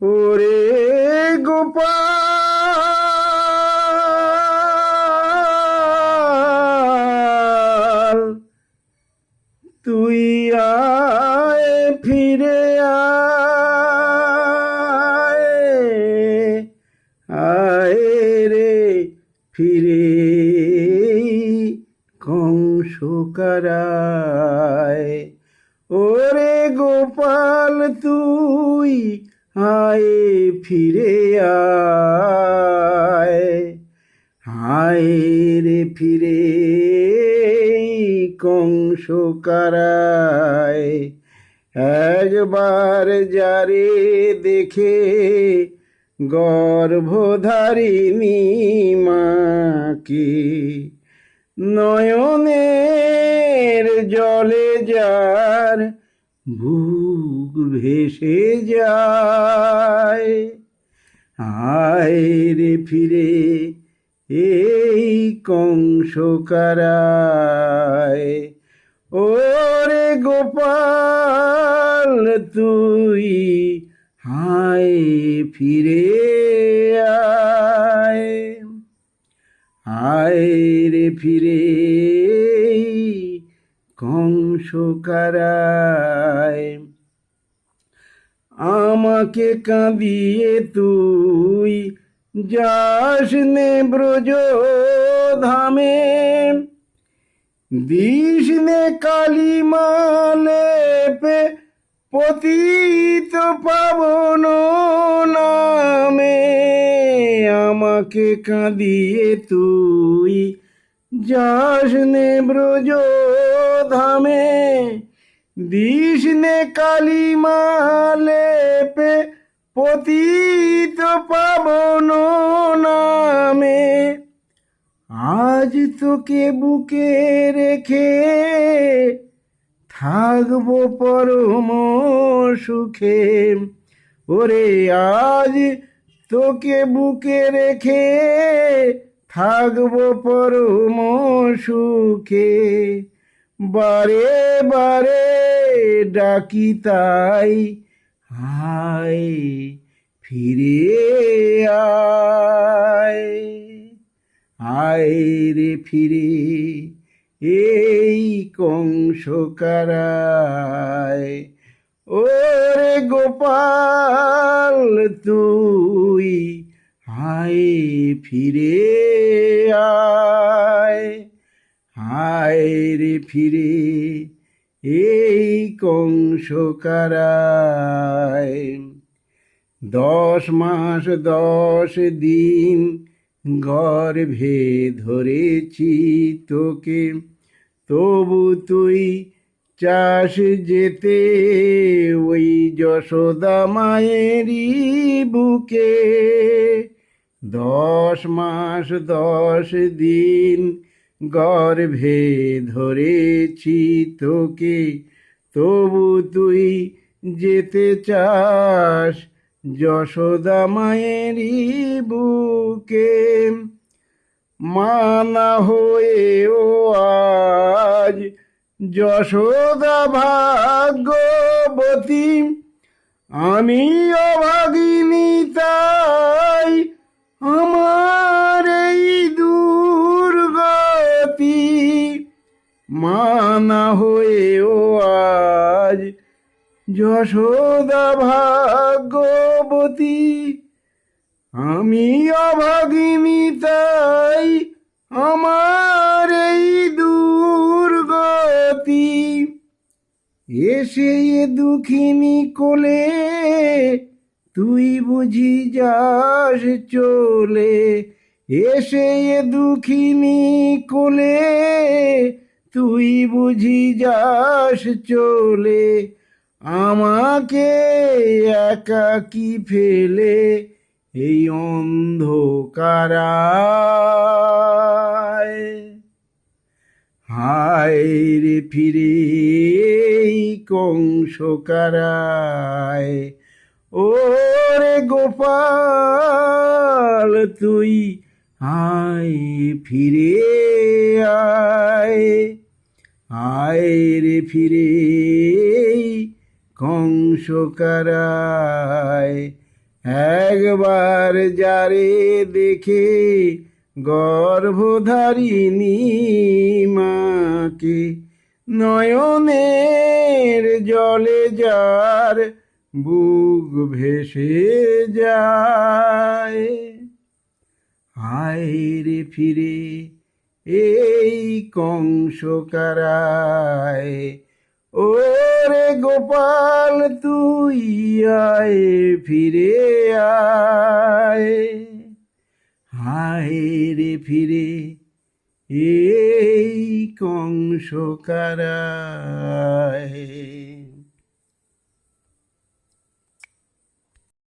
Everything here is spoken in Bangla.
ওরে গোপাল তুই আয় ফিরে আয় রে ফিরে কংস কারায়। ওরে গোপাল তুই আয় ফিরে আয়। হায় রে ফিরে কংস কারায়। একবার যারে দেখে গর্ভধারিণী মাকে নয়নের জলে যার বুক ভেসে যায়। আয় রে ফিরে এই কংস কারায় ওরে গোপাল, তুই হায় ফিরে আয়। রে ফিরে কংস কারায় আমাকে কাঁদিয়ে তুই যাস নে ব্রজ ধামে দিস নে কালী মালে পে পতিত পাবন নামে। আমাকে কাঁদিয়ে তুই যাস নে ব্রজ ধামে দিস নে কালী মালে পে পতিত পাবন নামে। আজ তোকে বুকে রেখে থাকব পরম সুখে। ওরে, আজ তোকে বুকে রেখে থাকব পরম সুখে। বারে বারে ডাকি তাই হায় ফিরে আয়। রে ফিরে এই কংস কারায় ওরে গোপাল তুই হায় ফিরে আয়। হায় রে ফিরে এই কংসকারায় দশ মাস দশ দিন গর্ভে ধরেছি তোকে, তবু তুই চাষ যেতে ওই যশোদা মায়েরই বুকে। দশ মাস দশ দিন গর্ভে ধরেছি তোকে, তবু তুই যেতে চাস যশোদা মায়েরই বুকে। মানা হয়ে ও আজ যশোদা ভাগ্যবতী, আমি অভাগিনী তাই মানা হয়ে ও আজ যশোদা ভাগ্যবতী। আমি অভাগিনী তাই আমার এই দুর্গতি। এসে দুঃখিনী কোলে তুই বুঝি যাস চলে। এসে দুঃখিনী কোলে তুই বুঝি যাস চলে? আমাকে একাকি ফেলে এই অন্ধকারায়? হায় রে ফিরে এই কংস কারায় ওরে গোপাল, তুই আয় ফিরে আয় রে ফিরে কংস একবার যারে দেখে গর্ভধারিণী মাকে নয়নের জলে যার বুক ভেসে যায়। আয় ফিরে এই কংস কারায়, ওরে গোপাল তুই আয় ফিরে আয়। হায় রে ফিরে, এই কংস কারায়।